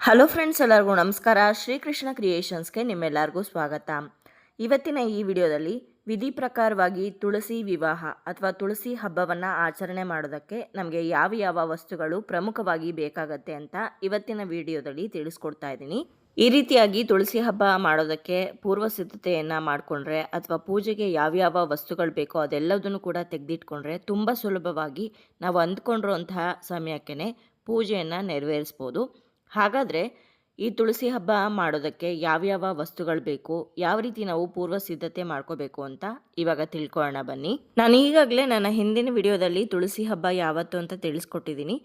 Hello friends, ಎಲ್ಲರಿಗೂ ನಮಸ್ಕಾರ. ಶ್ರೀಕೃಷ್ಣ ಕ್ರಿಯೇಷನ್ಸ್ಗೆ ನಿಮ್ಮೆಲ್ಲರಿಗೂ ಸ್ವಾಗತ. ಇವತ್ತಿನ ಈ ವಿಡಿಯೋದಲ್ಲಿ ವಿಧಿ ಪ್ರಕಾರವಾಗಿ ತುಳಸಿ ವಿವಾಹ ಅಥವಾ ತುಳಸಿ ಹಬ್ಬವನ್ನು ಆಚರಣೆ ಮಾಡೋದಕ್ಕೆ ನಮಗೆ ಯಾವ ಯಾವ ವಸ್ತುಗಳು ಪ್ರಮುಖವಾಗಿ ಬೇಕಾಗತ್ತೆ ಅಂತ ಇವತ್ತಿನ ವಿಡಿಯೋದಲ್ಲಿ ತಿಳಿಸ್ಕೊಡ್ತಾ ಇದ್ದೀನಿ. ಈ ರೀತಿಯಾಗಿ ತುಳಸಿ ಹಬ್ಬ ಮಾಡೋದಕ್ಕೆ ಪೂರ್ವ ಸಿದ್ಧತೆಯನ್ನು ಮಾಡಿಕೊಂಡ್ರೆ ಅಥವಾ ಪೂಜೆಗೆ ಯಾವ್ಯಾವ ವಸ್ತುಗಳು ಬೇಕೋ ಅದೆಲ್ಲದನ್ನು ಕೂಡ ತೆಗೆದಿಟ್ಕೊಂಡ್ರೆ ತುಂಬ ಸುಲಭವಾಗಿ ನಾವು ಅಂದ್ಕೊಂಡಿರುವಂತಹ ಸಮಯಕ್ಕೆ ಪೂಜೆಯನ್ನು ನೆರವೇರಿಸ್ಬೋದು. ಹಾಗಾದರೆ ಈ ತುಳಸಿ ಹಬ್ಬ ಮಾಡೋದಕ್ಕೆ ಯಾವ್ಯಾವ ವಸ್ತುಗಳು ಬೇಕು? ಯಾವ ರೀತಿ ನಾವು ಪೂರ್ವ ಸಿದ್ಧತೆ ಮಾಡ್ಕೋಬೇಕು ಅಂತ ಇವಾಗ ತಿಳ್ಕೊಳ್ಳೋಣ ಬನ್ನಿ. ನಾನು ಈಗಾಗಲೇ ನನ್ನ ಹಿಂದಿನ ವಿಡಿಯೋದಲ್ಲಿ ತುಳಸಿ ಹಬ್ಬ ಯಾವತ್ತು ಅಂತ ತಿಳಿಸ್ಕೊಟ್ಟಿದ್ದೀನಿ.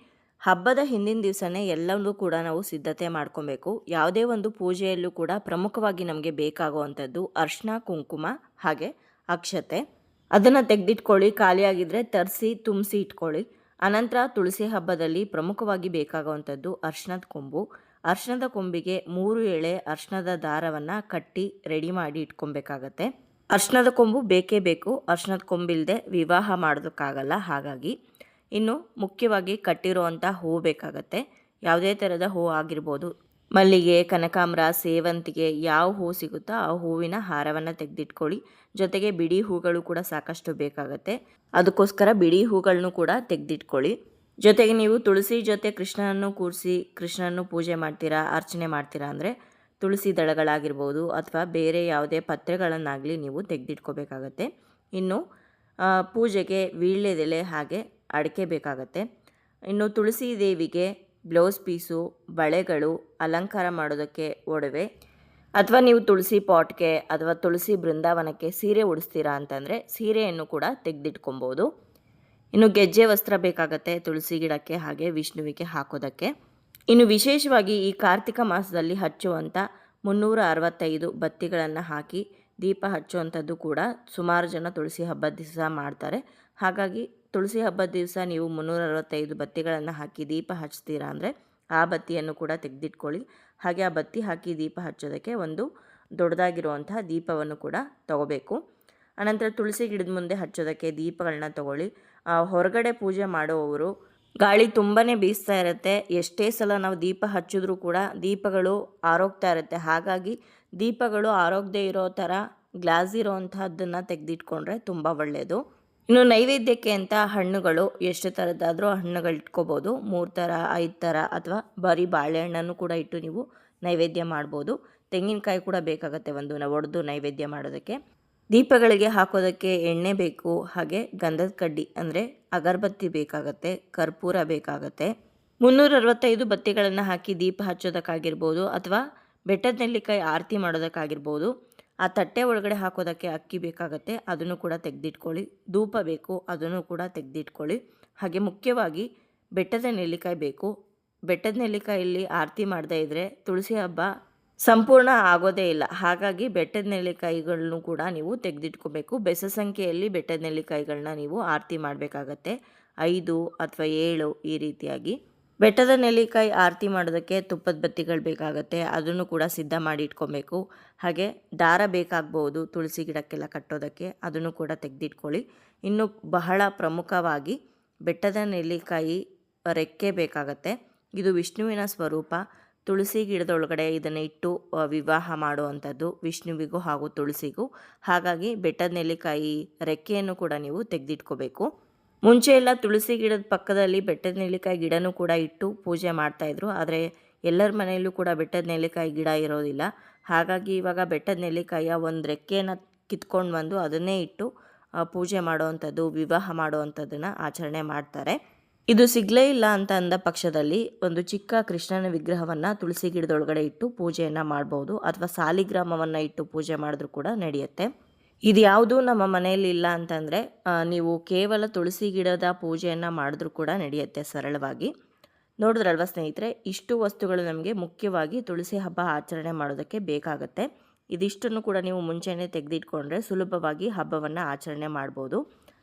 ಹಬ್ಬದ ಹಿಂದಿನ ದಿವಸನೇ ಎಲ್ಲವನ್ನೂ ಕೂಡ ನಾವು ಸಿದ್ಧತೆ ಮಾಡ್ಕೊಬೇಕು. ಯಾವುದೇ ಒಂದು ಪೂಜೆಯಲ್ಲೂ ಕೂಡ ಪ್ರಮುಖವಾಗಿ ನಮಗೆ ಬೇಕಾಗುವಂಥದ್ದು ಅರ್ಶನ, ಕುಂಕುಮ, ಹಾಗೆ ಅಕ್ಷತೆ. ಅದನ್ನು ತೆಗೆದಿಟ್ಕೊಳ್ಳಿ ಖಾಲಿಯಾಗಿದ್ದರೆ ತರಿಸಿ, ತುಂಬಿಸಿ ಇಟ್ಕೊಳ್ಳಿ. ಅನಂತರ ತುಳಸಿ ಹಬ್ಬದಲ್ಲಿ ಪ್ರಮುಖವಾಗಿ ಬೇಕಾಗುವಂಥದ್ದು ಅರ್ಶನದ ಕೊಂಬು. ಅರ್ಶನದ ಕೊಂಬಿಗೆ ಮೂರು ಎಳೆ ಅರ್ಶನದ ದಾರವನ್ನು ಕಟ್ಟಿ ರೆಡಿ ಮಾಡಿ ಇಟ್ಕೊಬೇಕಾಗತ್ತೆ. ಅರ್ಶನದ ಕೊಂಬು ಬೇಕೇ ಬೇಕು. ಅರ್ಶನದ ಕೊಂಬಿಲ್ಲದೆ ವಿವಾಹ ಮಾಡೋದಕ್ಕಾಗಲ್ಲ, ಹಾಗಾಗಿ. ಇನ್ನು ಮುಖ್ಯವಾಗಿ ಕಟ್ಟಿರುವಂಥ ಹೂವು ಬೇಕಾಗತ್ತೆ. ಯಾವುದೇ ಥರದ ಹೂವು ಆಗಿರ್ಬೋದು ಮಲ್ಲಿಗೆ, ಕನಕಾಂಬರ, ಸೇವಂತಿಗೆ ಯಾವ ಹೂ ಸಿಗುತ್ತೋ ಆ ಹೂವಿನ ಹಾರವನ್ನು ತೆಗೆದಿಟ್ಕೊಳ್ಳಿ. ಜೊತೆಗೆ ಬಿಡಿ ಹೂಗಳು ಕೂಡ ಸಾಕಷ್ಟು ಬೇಕಾಗುತ್ತೆ. ಅದಕ್ಕೋಸ್ಕರ ಬಿಡಿ ಹೂಗಳನ್ನು ಕೂಡ ತೆಗೆದಿಟ್ಕೊಳ್ಳಿ. ಜೊತೆಗೆ ನೀವು ತುಳಸಿ ಜೊತೆ ಕೃಷ್ಣನನ್ನು ಕೂರಿಸಿ, ಕೃಷ್ಣನನ್ನು ಪೂಜೆ ಮಾಡ್ತೀರಾ, ಅರ್ಚನೆ ಮಾಡ್ತೀರಾ ಅಂದರೆ ತುಳಸಿ ದಳಗಳಾಗಿರ್ಬೋದು ಅಥವಾ ಬೇರೆ ಯಾವುದೇ ಪತ್ರೆಗಳನ್ನಾಗಲಿ ನೀವು ತೆಗೆದಿಟ್ಕೋಬೇಕಾಗತ್ತೆ. ಇನ್ನು ಪೂಜೆಗೆ ವೀಳ್ಯದೆಲೆ ಹಾಗೆ ಅಡಿಕೆ ಬೇಕಾಗತ್ತೆ. ಇನ್ನು ತುಳಸಿ ದೇವಿಗೆ ಬ್ಲೌಸ್ ಪೀಸು, ಬಳೆಗಳು ಅಲಂಕಾರ ಮಾಡೋದಕ್ಕೆ ಒಡವೆ. ಅಥವಾ ನೀವು ತುಳಸಿ ಪಾಟ್ಗೆ ಅಥವಾ ತುಳಸಿ ಬೃಂದಾವನಕ್ಕೆ ಸೀರೆ ಉಡಿಸ್ತೀರಾ ಅಂತಂದರೆ ಸೀರೆಯನ್ನು ಕೂಡ ತೆಗೆದಿಟ್ಕೊಬೋದು. ಇನ್ನು ಗೆಜ್ಜೆ ವಸ್ತ್ರ ಬೇಕಾಗತ್ತೆ ತುಳಸಿ ಗಿಡಕ್ಕೆ ಹಾಗೆ ವಿಷ್ಣುವಿಗೆ ಹಾಕೋದಕ್ಕೆ. ಇನ್ನು ವಿಶೇಷವಾಗಿ ಈ ಕಾರ್ತಿಕ ಮಾಸದಲ್ಲಿ ಹಚ್ಚುವಂಥ ಮುನ್ನೂರ ಅರವತ್ತೈದು ಬತ್ತಿಗಳನ್ನು ಹಾಕಿ ದೀಪ ಹಚ್ಚುವಂಥದ್ದು ಕೂಡ ಸುಮಾರು ಜನ ತುಳಸಿ ಹಬ್ಬದ ದಿವಸ ಮಾಡ್ತಾರೆ. ಹಾಗಾಗಿ ತುಳಸಿ ಹಬ್ಬದ ದಿವಸ ನೀವು ಮುನ್ನೂರ ಅರವತ್ತೈದು ಬತ್ತಿಗಳನ್ನು ಹಾಕಿ ದೀಪ ಹಚ್ತೀರಾ ಅಂದರೆ ಆ ಬತ್ತಿಯನ್ನು ಕೂಡ ತೆಗೆದಿಟ್ಕೊಳ್ಳಿ. ಹಾಗೆ ಆ ಬತ್ತಿ ಹಾಕಿ ದೀಪ ಹಚ್ಚೋದಕ್ಕೆ ಒಂದು ದೊಡ್ಡದಾಗಿರುವಂತಹ ದೀಪವನ್ನು ಕೂಡ ತಗೋಬೇಕು. ಅನಂತರ ತುಳಸಿ ಗಿಡದ ಮುಂದೆ ಹಚ್ಚೋದಕ್ಕೆ ದೀಪಗಳನ್ನ ತಗೊಳ್ಳಿ. ಹೊರಗಡೆ ಪೂಜೆ ಮಾಡುವವರು ಗಾಳಿ ತುಂಬಾ ಬೀಸ್ತಾ ಇರುತ್ತೆ. ಎಷ್ಟೇ ಸಲ ನಾವು ದೀಪ ಹಚ್ಚಿದ್ರೂ ಕೂಡ ದೀಪಗಳು ಆರೋಗ್ತಾ ಇರುತ್ತೆ. ಹಾಗಾಗಿ ದೀಪಗಳು ಆರೋಗ್ಯದೇ ಇರೋ ಥರ ಗ್ಲಾಸ್ ಇರೋವಂಥದ್ದನ್ನು ತೆಗೆದಿಟ್ಕೊಂಡ್ರೆ ತುಂಬ ಒಳ್ಳೆಯದು ಇನ್ನು ನೈವೇದ್ಯಕ್ಕೆ ಅಂತ ಹಣ್ಣುಗಳು ಎಷ್ಟು ಥರದ್ದಾದರೂ ಹಣ್ಣುಗಳು ಇಟ್ಕೋಬೋದು. ಮೂರು ಥರ, ಐದು ಥರ ಅಥವಾ ಬರೀ ಬಾಳೆಹಣ್ಣನ್ನು ಕೂಡ ಇಟ್ಟು ನೀವು ನೈವೇದ್ಯ ಮಾಡ್ಬೋದು. ತೆಂಗಿನಕಾಯಿ ಕೂಡ ಬೇಕಾಗುತ್ತೆ ಒಂದು ಒಡೆದು ನೈವೇದ್ಯ ಮಾಡೋದಕ್ಕೆ. ದೀಪಗಳಿಗೆ ಹಾಕೋದಕ್ಕೆ ಎಣ್ಣೆ ಬೇಕು, ಹಾಗೆ ಗಂಧದ ಕಡ್ಡಿ, ಅಂದರೆ ಅಗರಬತ್ತಿ ಬೇಕಾಗತ್ತೆ, ಕರ್ಪೂರ ಬೇಕಾಗತ್ತೆ. ಮುನ್ನೂರ ಅರವತ್ತೈದು ಬತ್ತಿಗಳನ್ನು ಹಾಕಿ ದೀಪ ಹಚ್ಚೋದಕ್ಕಾಗಿರ್ಬೋದು ಅಥವಾ ಬೆಟ್ಟದ ನೆಲ್ಲಿಕಾಯಿ ಆರತಿ ಮಾಡೋದಕ್ಕಾಗಿರ್ಬೋದು. ಆ ತಟ್ಟೆ ಒಳಗಡೆ ಹಾಕೋದಕ್ಕೆ ಅಕ್ಕಿ ಬೇಕಾಗತ್ತೆ, ಅದನ್ನು ಕೂಡ ತೆಗೆದಿಟ್ಕೊಳ್ಳಿ. ಧೂಪ ಬೇಕು, ಅದನ್ನು ಕೂಡ ತೆಗೆದಿಟ್ಕೊಳ್ಳಿ. ಹಾಗೆ ಮುಖ್ಯವಾಗಿ ಬೆಟ್ಟದ ನೆಲ್ಲಿಕಾಯಿ ಬೇಕು. ಬೆಟ್ಟದ ನೆಲ್ಲಿಕಾಯಲ್ಲಿ ಆರತಿ ಮಾಡದೇ ಇದ್ದರೆ ತುಳಸಿ ಹಬ್ಬ ಸಂಪೂರ್ಣ ಆಗೋದೇ ಇಲ್ಲ. ಹಾಗಾಗಿ ಬೆಟ್ಟದ ನೆಲ್ಲಿಕಾಯಿಗಳನ್ನು ಕೂಡ ನೀವು ತೆಗೆದಿಟ್ಕೋಬೇಕು. ಬೆಸ ಸಂಖ್ಯೆಯಲ್ಲಿ ಬೆಟ್ಟದ ನೆಲ್ಲಿಕಾಯಿಗಳನ್ನ ನೀವು ಆರತಿ ಮಾಡಬೇಕಾಗತ್ತೆ. ಐದು ಅಥವಾ ಏಳು ಈ ರೀತಿಯಾಗಿ. ಬೆಟ್ಟದ ನೆಲ್ಲಿಕಾಯಿ ಆರತಿ ಮಾಡೋದಕ್ಕೆ ತುಪ್ಪದ ಬತ್ತಿಗಳು ಬೇಕಾಗತ್ತೆ. ಅದನ್ನು ಕೂಡ ಸಿದ್ಧ ಮಾಡಿ ಇಟ್ಕೊಬೇಕು. ಹಾಗೆ ದಾರ ಬೇಕಾಗ್ಬೋದು ತುಳಸಿ ಗಿಡಕ್ಕೆಲ್ಲ ಕಟ್ಟೋದಕ್ಕೆ. ಅದನ್ನು ಕೂಡ ತೆಗೆದಿಟ್ಕೊಳ್ಳಿ. ಇನ್ನು ಬಹಳ ಪ್ರಮುಖವಾಗಿ ಬೆಟ್ಟದ ನೆಲ್ಲಿಕಾಯಿ ರೆಕ್ಕೆ ಬೇಕಾಗತ್ತೆ. ಇದು ವಿಷ್ಣುವಿನ ಸ್ವರೂಪ. ತುಳಸಿ ಗಿಡದೊಳಗಡೆ ಇದನ್ನು ಇಟ್ಟು ವಿವಾಹ ಮಾಡುವಂಥದ್ದು ವಿಷ್ಣುವಿಗೂ ಹಾಗೂ ತುಳಸಿಗೂ. ಹಾಗಾಗಿ ಬೆಟ್ಟದ ನೆಲ್ಲಿಕಾಯಿ ರೆಕ್ಕೆಯನ್ನು ಕೂಡ ನೀವು ತೆಗೆದಿಟ್ಕೋಬೇಕು. ಮುಂಚೆ ಎಲ್ಲ ತುಳಸಿ ಗಿಡದ ಪಕ್ಕದಲ್ಲಿ ಬೆಟ್ಟದ ನೆಲ್ಲಿಕಾಯಿ ಗಿಡನೂ ಕೂಡ ಇಟ್ಟು ಪೂಜೆ ಮಾಡ್ತಾಯಿದ್ರು ಆದರೆ ಎಲ್ಲರ ಮನೆಯಲ್ಲೂ ಕೂಡ ಬೆಟ್ಟದ ನೆಲ್ಲಿಕಾಯಿ ಗಿಡ ಇರೋದಿಲ್ಲ. ಹಾಗಾಗಿ ಇವಾಗ ಬೆಟ್ಟದ ನೆಲ್ಲಿಕಾಯಿಯ ಒಂದು ರೆಕ್ಕೆಯನ್ನು ಕಿತ್ಕೊಂಡು ಬಂದು ಅದನ್ನೇ ಇಟ್ಟು ಪೂಜೆ ಮಾಡುವಂಥದ್ದು, ವಿವಾಹ ಮಾಡುವಂಥದ್ದನ್ನು ಆಚರಣೆ ಮಾಡ್ತಾರೆ. ಇದು ಸಿಗಲೇ ಇಲ್ಲ ಅಂತ ಅಂದ ಪಕ್ಷದಲ್ಲಿ ಒಂದು ಚಿಕ್ಕ ಕೃಷ್ಣನ ವಿಗ್ರಹವನ್ನು ತುಳಸಿ ಗಿಡದೊಳಗಡೆ ಇಟ್ಟು ಪೂಜೆಯನ್ನು ಮಾಡ್ಬೋದು ಅಥವಾ ಸಾಲಿಗ್ರಾಮವನ್ನು ಇಟ್ಟು ಪೂಜೆ ಮಾಡಿದ್ರೂ ಕೂಡ ನಡೆಯುತ್ತೆ. ಇದು ಯಾವುದು ನಮ್ಮ ಮನೆಯಲ್ಲಿ ಇಲ್ಲ ಅಂತಂದರೆ ನೀವು ಕೇವಲ ತುಳಸಿ ಗಿಡದ ಪೂಜೆಯನ್ನು ಮಾಡಿದ್ರೂ ಕೂಡ ನಡೆಯುತ್ತೆ ಸರಳವಾಗಿ. ನೋಡಿದ್ರಲ್ವ ಸ್ನೇಹಿತರೆ, ಇಷ್ಟು ವಸ್ತುಗಳು ನಮಗೆ ಮುಖ್ಯವಾಗಿ ತುಳಸಿ ಹಬ್ಬ ಆಚರಣೆ ಮಾಡೋದಕ್ಕೆ ಬೇಕಾಗುತ್ತೆ. ಇದಿಷ್ಟನ್ನು ಕೂಡ ನೀವು ಮುಂಚೆನೇ ತೆಗೆದಿಟ್ಕೊಂಡ್ರೆ ಸುಲಭವಾಗಿ ಹಬ್ಬವನ್ನು ಆಚರಣೆ ಮಾಡ್ಬೋದು.